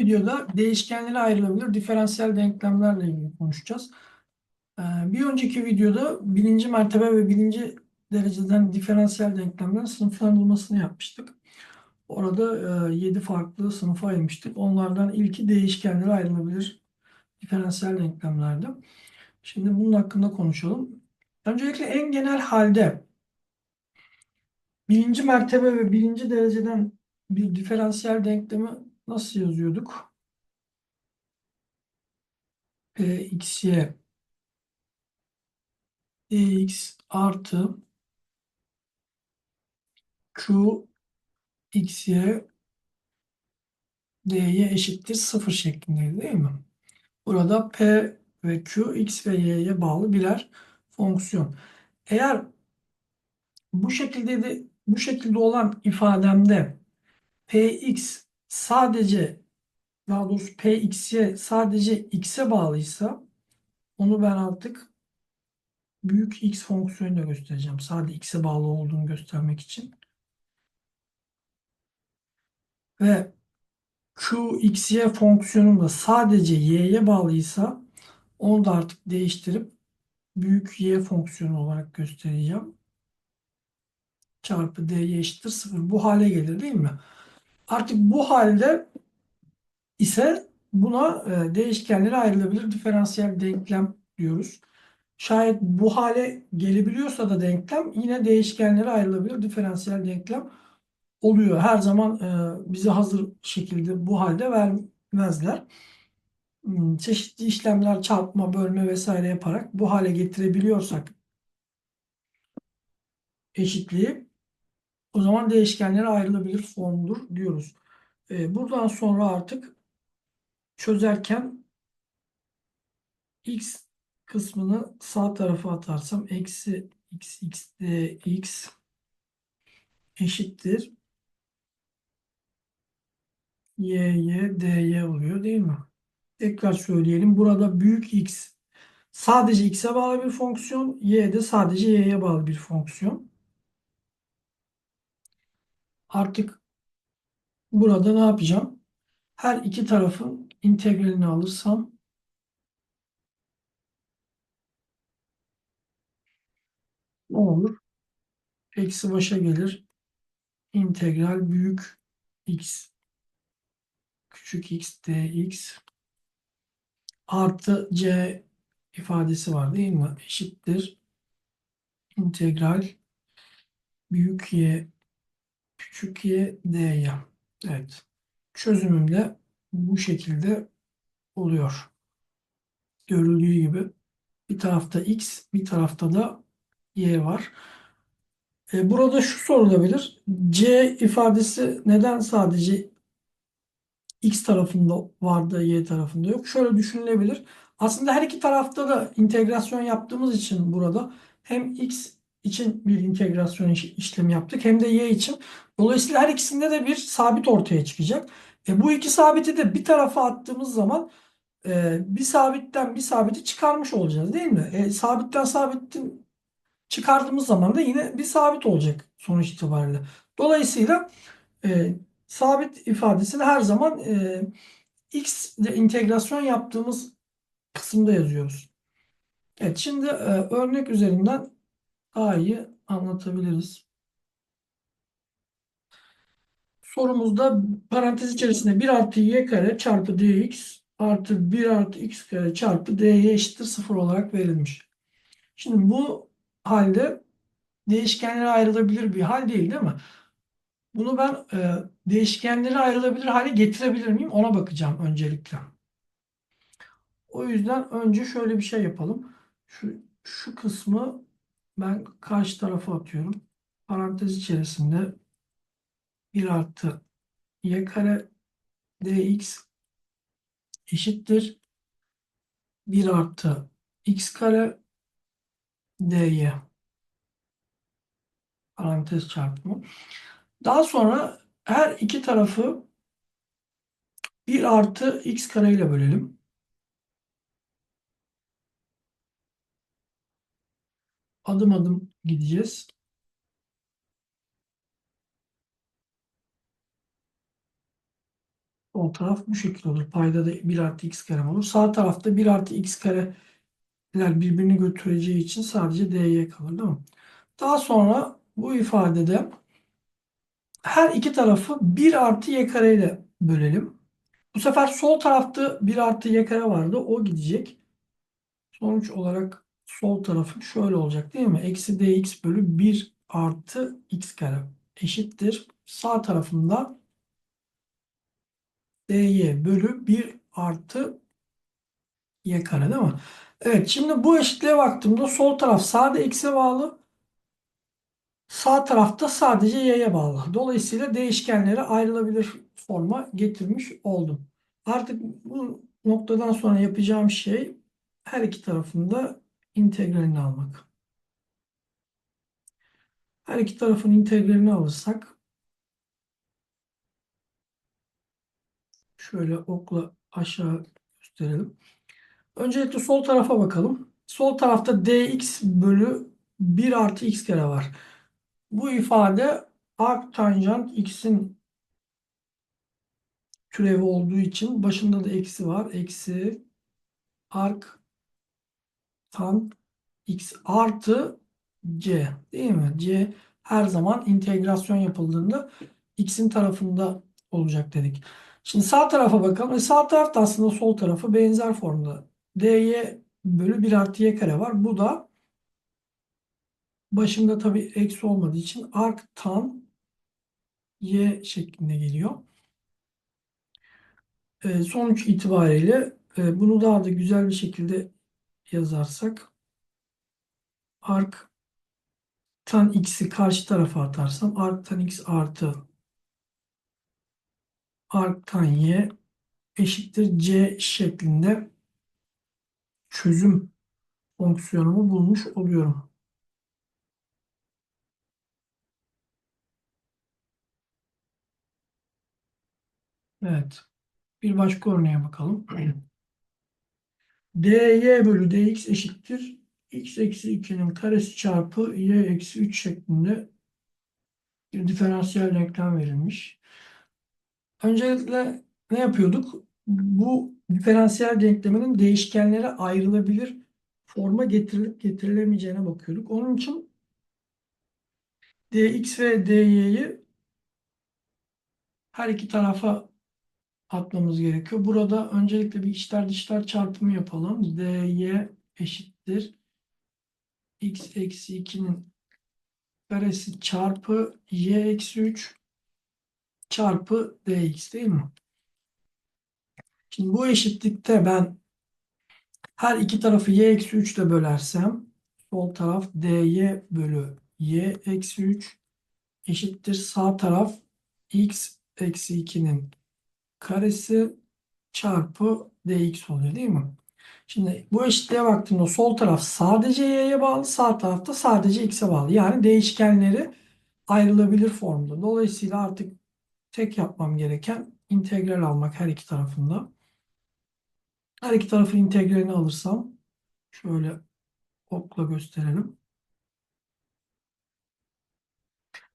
videoda değişkenlere ayrılabilir diferansiyel denklemlerle ilgili konuşacağız. Ee, Bir önceki videoda birinci mertebe ve birinci dereceden diferansiyel denklemlerin sınıflandırmasını yapmıştık. Orada 7 farklı sınıfa ayırmıştık. Onlardan ilki değişkenlere ayrılabilir diferansiyel denklemlerdi. Şimdi bunun hakkında konuşalım. Öncelikle en genel halde birinci mertebe ve birinci dereceden bir diferansiyel denklemi nasıl yazıyorduk? Pxy dx artı q xy dy eşittir 0 şeklindeydi değil mi? Burada p ve q x ve y'ye bağlı birer fonksiyon. Eğer bu şekilde de bu şekilde olan ifademde px sadece daha doğrusu pxy sadece x'e bağlıysa onu ben artık büyük x fonksiyonuyla göstereceğim. Sadece x'e bağlı olduğunu göstermek için. Ve q, x, y fonksiyonum da sadece y'ye bağlıysa onu da artık değiştirip büyük y fonksiyonu olarak göstereceğim. Çarpı dy eşittir 0. Bu hale gelir değil mi? Artık bu halde ise buna e, değişkenlere ayrılabilir diferansiyel denklem diyoruz. Şayet bu hale gelebiliyorsa da denklem yine değişkenlere ayrılabilir diferansiyel denklem oluyor. Her zaman e, bize hazır şekilde bu halde vermezler. Hmm, Çeşitli işlemler çarpma, bölme vesaire yaparak bu hale getirebiliyorsak eşitliği o zaman değişkenlere ayrılabilir formdur diyoruz. E, buradan sonra artık çözerken x kısmını sağ tarafa atarsam eksi x x dx eşittir y y dy oluyor değil mi? Tekrar söyleyelim. Burada büyük x sadece x'e bağlı bir fonksiyon. Y de sadece y'ye bağlı bir fonksiyon. Artık burada ne yapacağım? Her iki tarafın integralini alırsam ne olur? Eksi başa gelir. İntegral büyük x küçük x dx artı c ifadesi var değil mi? Eşittir. İntegral büyük y küçük y dy. Evet. Çözümüm de bu şekilde oluyor. Görüldüğü gibi bir tarafta x, bir tarafta da y var. E, burada şu sorulabilir. C ifadesi neden sadece x tarafında vardı, y tarafında yok? Şöyle düşünülebilir. Aslında her iki tarafta da integrasyon yaptığımız için burada hem x için bir integrasyon işlemi yaptık hem de y için. Dolayısıyla her ikisinde de bir sabit ortaya çıkacak. E, bu iki sabiti de bir tarafa attığımız zaman e, bir sabitten bir sabiti çıkarmış olacağız değil mi? E, sabitten sabitin çıkardığımız zaman da yine bir sabit olacak sonuç itibariyle. Dolayısıyla e, sabit ifadesini her zaman e, x ile integrasyon yaptığımız kısımda yazıyoruz. Evet şimdi e, örnek üzerinden iyi anlatabiliriz. Sorumuzda parantez içerisinde 1 artı y kare çarpı dx artı 1 artı x kare çarpı dy eşittir 0 olarak verilmiş. Şimdi bu halde değişkenlere ayrılabilir bir hal değil değil mi? Bunu ben e, değişkenlere ayrılabilir hale getirebilir miyim? Ona bakacağım öncelikle. O yüzden önce şöyle bir şey yapalım. Şu, şu kısmı ben karşı tarafa atıyorum. Parantez içerisinde 1 artı y kare dx eşittir 1 artı x kare dy parantez çarpımı. Daha sonra her iki tarafı 1 artı x kare ile bölelim. Adım adım gideceğiz. Sol taraf bu şekilde olur. Payda da 1 artı x kare olur. Sağ tarafta 1 artı x kareler birbirini götüreceği için sadece dy kalır değil mi? Daha sonra bu ifadede her iki tarafı 1 artı y kare ile bölelim. Bu sefer sol tarafta 1 artı y kare vardı. O gidecek. Sonuç olarak sol tarafı şöyle olacak değil mi? Eksi dx bölü 1 artı x kare eşittir. Sağ tarafında dy bölü 1 artı y kare değil mi? Evet şimdi bu eşitliğe baktığımda sol taraf sade x'e bağlı. Sağ tarafta sadece y'ye bağlı. Dolayısıyla değişkenleri ayrılabilir forma getirmiş oldum. Artık bu noktadan sonra yapacağım şey her iki tarafında integralini almak. Her iki tarafın integralini alırsak şöyle okla aşağı gösterelim. Öncelikle sol tarafa bakalım. Sol tarafta dx bölü 1 artı x kare var. Bu ifade arc tanjant x'in türevi olduğu için başında da eksi var. Eksi arc tan x artı c değil mi? c her zaman integrasyon yapıldığında x'in tarafında olacak dedik. Şimdi sağ tarafa bakalım. E sağ tarafta aslında sol tarafı benzer formda. dy bölü 1 artı y kare var. Bu da başında tabii eksi olmadığı için arc tan y şeklinde geliyor. E, sonuç itibariyle e, bunu daha da güzel bir şekilde yazarsak arc tan x'i karşı tarafa atarsam arc tan x artı arc tan y eşittir c şeklinde çözüm fonksiyonumu bulmuş oluyorum. Evet. Bir başka örneğe bakalım. dy bölü dx eşittir. x eksi 2'nin karesi çarpı y eksi 3 şeklinde bir diferansiyel denklem verilmiş. Öncelikle ne yapıyorduk? Bu diferansiyel denkleminin değişkenlere ayrılabilir forma getirilip getirilemeyeceğine bakıyorduk. Onun için dx ve dy'yi her iki tarafa atmamız gerekiyor. Burada öncelikle bir içler dışlar çarpımı yapalım. dy eşittir. x eksi 2'nin karesi çarpı y eksi 3 çarpı dx değil mi? Şimdi bu eşitlikte ben her iki tarafı y eksi 3 ile bölersem sol taraf dy bölü y eksi 3 eşittir sağ taraf x eksi 2'nin karesi çarpı dx oluyor değil mi? Şimdi bu eşitliğe baktığımda sol taraf sadece y'ye bağlı, sağ tarafta sadece x'e bağlı. Yani değişkenleri ayrılabilir formda. Dolayısıyla artık tek yapmam gereken integral almak her iki tarafında. Her iki tarafın integralini alırsam şöyle okla gösterelim.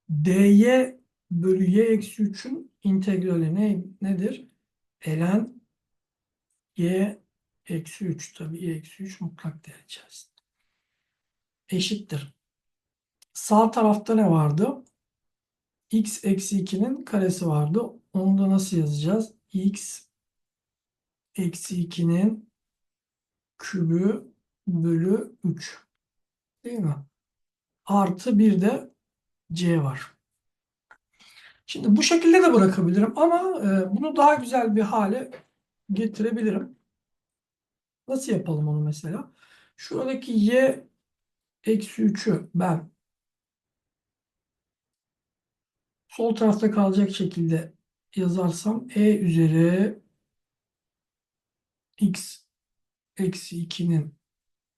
dy bölü y eksi 3'ün integrali ne, nedir? ln y eksi 3 tabi y eksi 3 mutlak değer içerisinde. Eşittir. Sağ tarafta ne vardı? x eksi 2'nin karesi vardı. Onu da nasıl yazacağız? x eksi 2'nin kübü bölü 3. Değil mi? Artı bir de c var. Şimdi bu şekilde de bırakabilirim ama e, bunu daha güzel bir hale getirebilirim. Nasıl yapalım onu mesela? Şuradaki y eksi 3'ü ben sol tarafta kalacak şekilde yazarsam e üzeri x eksi 2'nin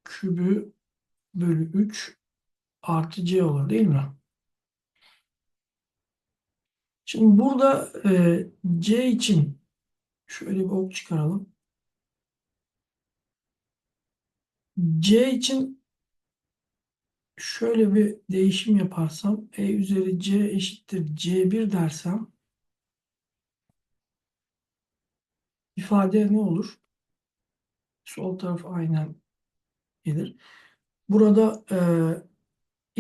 kübü bölü 3 artı c olur değil mi? Şimdi burada e, C için şöyle bir ok çıkaralım. C için şöyle bir değişim yaparsam E üzeri C eşittir C1 dersem ifade ne olur? Sol taraf aynen gelir. Burada e,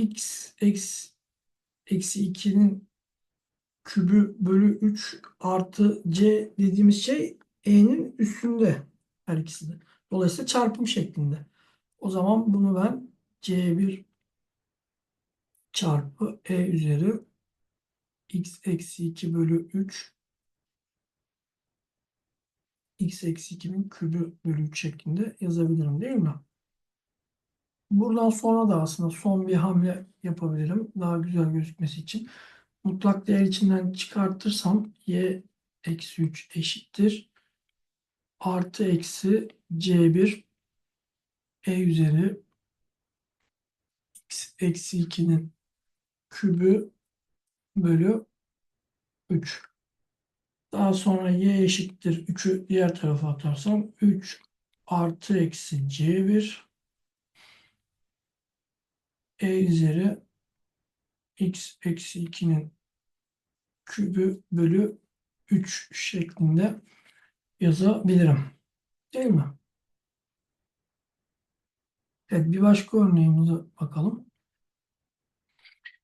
x eksi, eksi 2'nin kübü bölü 3 artı c dediğimiz şey e'nin üstünde her ikisi de. Dolayısıyla çarpım şeklinde. O zaman bunu ben c1 çarpı e üzeri x eksi 2 bölü 3 x eksi 2'nin kübü bölü 3 şeklinde yazabilirim değil mi? Buradan sonra da aslında son bir hamle yapabilirim. Daha güzel gözükmesi için. Mutlak değer içinden çıkartırsam y eksi 3 eşittir. Artı eksi c1 e üzeri x eksi 2'nin kübü bölü 3. Daha sonra y eşittir 3'ü diğer tarafa atarsam 3 artı eksi c1 e üzeri x eksi 2'nin kübü bölü 3 şeklinde yazabilirim. Değil mi? Evet bir başka örneğimize bakalım.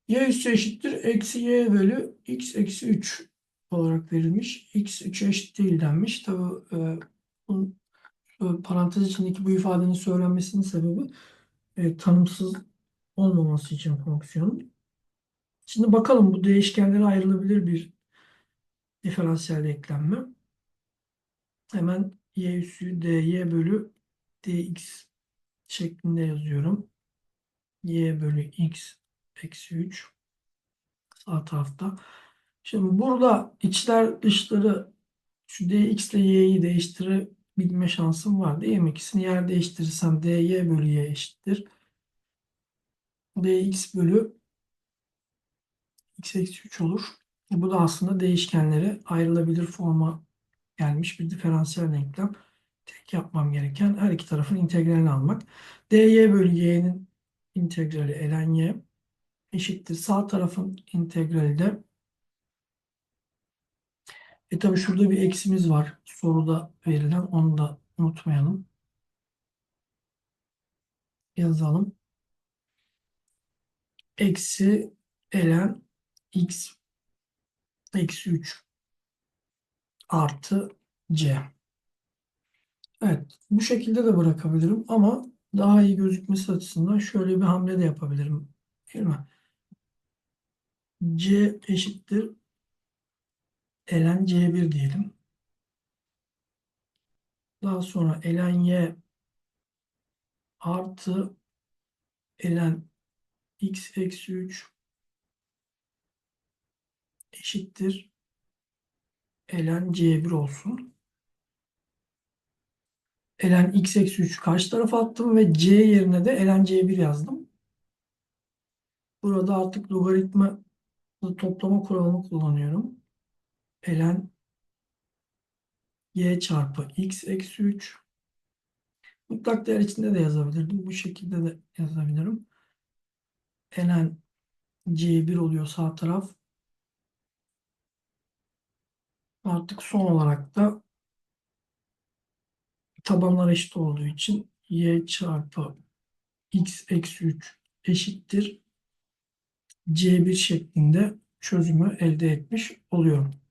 y üssü eşittir eksi y bölü x eksi 3 olarak verilmiş. x 3'e eşit değil denmiş. Tabi e, bunun, e, parantez içindeki bu ifadenin söylenmesinin sebebi e, tanımsız olmaması için fonksiyonun. Şimdi bakalım bu değişkenlere ayrılabilir bir diferansiyel eklenme. Hemen y üssü dy bölü dx şeklinde yazıyorum. y bölü x eksi 3 sağ tarafta. Şimdi burada içler dışları şu dx ile y'yi değiştirebilme şansım var değil mi? İkisini yer değiştirirsem dy bölü y eşittir. dx bölü x eksi 3 olur. Bu da aslında değişkenlere ayrılabilir forma gelmiş bir diferansiyel denklem. Tek yapmam gereken her iki tarafın integralini almak. dy bölü y'nin integrali ln y eşittir. Sağ tarafın integrali de e tabi şurada bir eksimiz var. Soruda verilen onu da unutmayalım. Yazalım. Eksi ln x eksi 3 artı c. Evet bu şekilde de bırakabilirim ama daha iyi gözükmesi açısından şöyle bir hamle de yapabilirim. Değil mi? c eşittir ln c1 diyelim. Daha sonra ln y artı ln x eksi 3 eşittir ln c1 olsun. ln x eksi 3 karşı tarafa attım ve c yerine de ln c1 yazdım. Burada artık logaritma toplama kuralını kullanıyorum. ln y çarpı x eksi 3 mutlak değer içinde de yazabilirdim. Bu şekilde de yazabilirim. ln c1 oluyor sağ taraf. Artık son olarak da tabanlar eşit olduğu için y çarpı x eksi 3 eşittir c1 şeklinde çözümü elde etmiş oluyorum.